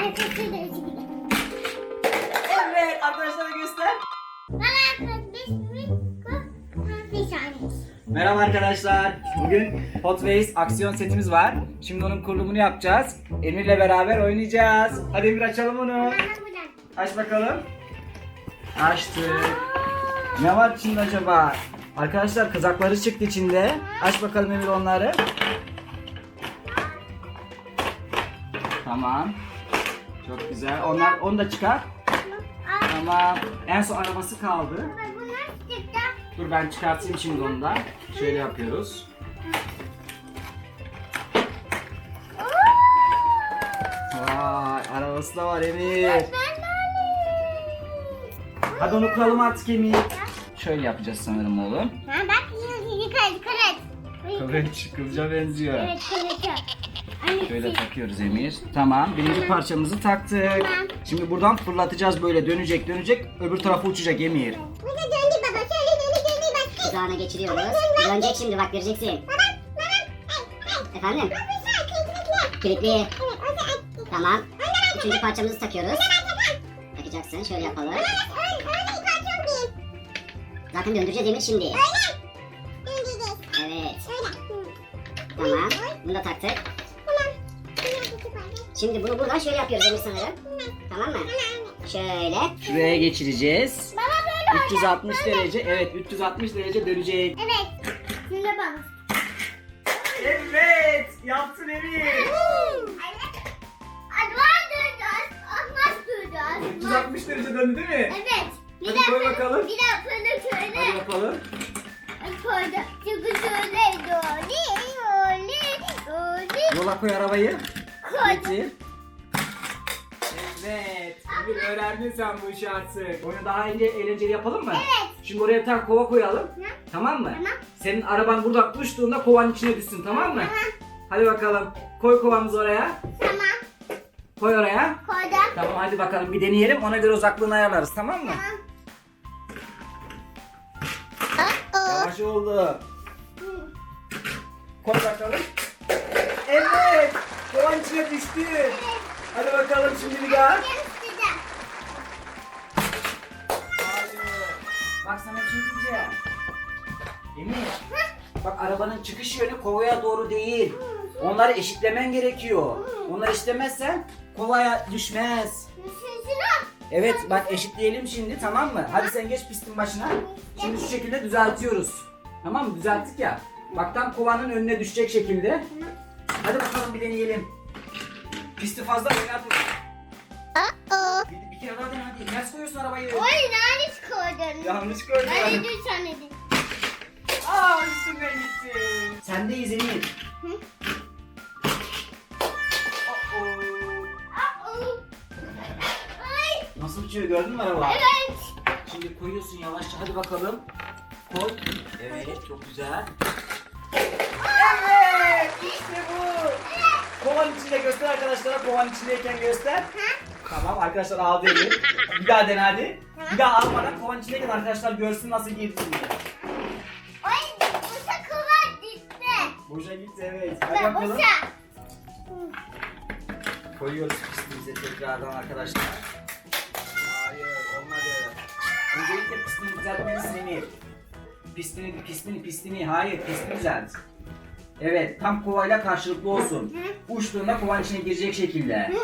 Arkası da. Evet arkadaşlara göster. Merhaba arkadaşlar. Bugün Hot Wheels aksiyon setimiz var. Şimdi onun kurulumunu yapacağız. Emir'le beraber oynayacağız. Hadi Emir açalım onu. Aç bakalım. Açtık. Ne var içinde acaba? Arkadaşlar kızakları çıktı içinde. Aç bakalım Emir onları. Tamam. Çok güzel. Onlar onu da çıkar. Tamam. En son arabası kaldı. Dur ben çıkartayım şimdi onu da. Şöyle yapıyoruz. Vay arabası da var Emir. Hadi onu kuralım artık Emir. Şöyle yapacağız sanırım oğlum. Ha bak yıkar yıkar. Kılıç, kılıca benziyor. Evet kılıcı. Şöyle takıyoruz Emir. Tamam birinci parçamızı taktık. Şimdi buradan fırlatacağız böyle dönecek dönecek öbür tarafa uçacak Emir. Bu da döndü baba. Şöyle döndü döndü bak. Tuzağına geçiriyoruz. Dönecek şimdi bak göreceksin. Baba baba. Efendim? Kilitli. Evet o. Tamam. Üçüncü parçamızı takıyoruz. Takacaksın. Şöyle yapalım. Zaten döndüreceğiz Emir şimdi. Öyle. Döndüreceğiz. Evet. Öyle. Tamam. Bunu da taktık. Şimdi bunu buradan şöyle yapıyoruz Emir sanırım. Tamam mı? Şöyle. Şuraya geçireceğiz. Baba böyle olacak. 360 Böyle. derece evet 360 derece dönecek. Evet. Şimdi bak. Evet yaptın Emir. Advar duracağız. Atmaz duracağız. 360 derece döndü değil mi? Evet. Bir Hadi koy böyle- bakalım. Bir de böyle şöyle. Hadi bakalım. Koydu. Çünkü şöyle doli, doli, doli. Yola koy arabayı. Getir. Evet. Emir öğrendin sen bu işi artık. Oyunu daha ince eğlenceli yapalım mı? Evet. Şimdi oraya bir tane kova koyalım. Hı. Tamam mı? Tamam. Senin araban buradan uçtuğunda kovanın içine düşsün tamam mı? Tamam. Hadi bakalım. Koy kovamızı oraya. Tamam. Koy oraya. Koydum. Tamam hadi bakalım bir deneyelim. Ona göre uzaklığını ayarlarız tamam mı? Tamam. Yavaş oldu. Koy bakalım. Evet. Kovan içine düştü. Hadi bakalım şimdi bir daha. Bak sana bir şey diyeceğim. Emir. Bak arabanın çıkış yönü kovaya doğru değil. Onları eşitlemen gerekiyor. Onları eşitlemezsen kovaya düşmez. Evet bak eşitleyelim şimdi tamam mı? Hadi sen geç pistin başına. Şimdi şu şekilde düzeltiyoruz. Tamam mı? Düzelttik ya. Bak tam kovanın önüne düşecek şekilde. Hadi bakalım bir deneyelim. Pisti fazla oynatma. Bir, bir kere daha dene hadi. Ters koyuyorsun arabayı. Oy nanis koydun. Yanlış koydun. Hadi dur sen hadi. Aa üstüne gitti. Sendeyiz Emir. Hı? Oh, Aa, Ay. Nasıl uçuyor gördün mü araba? Evet. Şimdi koyuyorsun yavaşça hadi bakalım. Koy. Evet çok güzel. İşte bu. Kovan içinde göster arkadaşlara kovan içindeyken göster. Tamam arkadaşlar aldı eli. Bir daha dene hadi. Bir daha almadan kovan içindeyken arkadaşlar görsün nasıl girdiğini. Oy bu sakıva gitti. Boşa gitti evet. Hadi Ben bakalım. boşa. Koyuyoruz pistimize tekrardan arkadaşlar. Hayır olmadı. Öncelikle pistini düzeltmelisin Emir. Pistini, pistini, pistini. Hayır pistini düzelt. Evet tam kovayla karşılıklı olsun. Uçtuğunda kovanın içine girecek şekilde. Hı,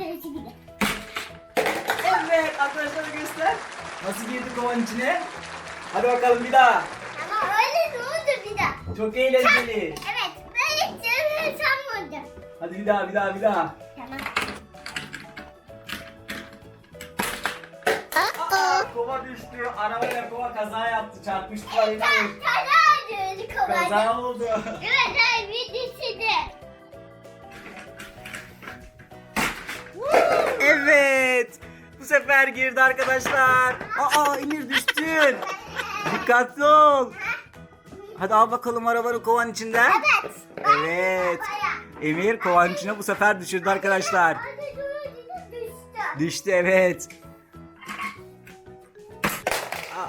da içinde. Evet arkadaşlara göster. Nasıl girdi kovanın içine? Hadi bakalım bir daha. Ama öyle de oldu bir daha. Çok eğlenceli. Evet. Ben hiç sen vurdun. Hadi bir daha bir daha bir daha. Tamam. Aa, kova düştü. Arabayla kova kaza yaptı. Çarpıştılar Emir. Öldü kovada. Kaza oldu. Evet evet bir dişidi. Evet. Bu sefer girdi arkadaşlar. Aa Emir düştün. Dikkatli ol. Hadi al bakalım arabanı kovan içinden. Evet. Evet. Emir kovan içine bu sefer düşürdü arkadaşlar. Düştü evet.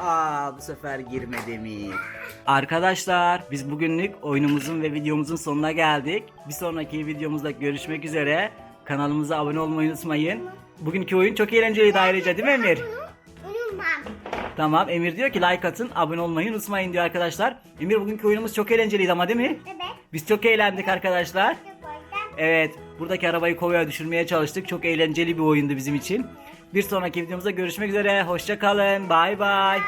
Aa bu sefer girmedi Emir. Arkadaşlar biz bugünlük oyunumuzun ve videomuzun sonuna geldik. Bir sonraki videomuzda görüşmek üzere. Kanalımıza abone olmayı unutmayın. Bugünkü oyun çok eğlenceliydi ayrıca değil mi Emir? Unutmam. Tamam Emir diyor ki like atın abone olmayı unutmayın diyor arkadaşlar. Emir bugünkü oyunumuz çok eğlenceliydi ama değil mi? Evet. Biz çok eğlendik arkadaşlar. Evet buradaki arabayı kovaya düşürmeye çalıştık. Çok eğlenceli bir oyundu bizim için. Bir sonraki videomuzda görüşmek üzere. Hoşça kalın. Bay bay.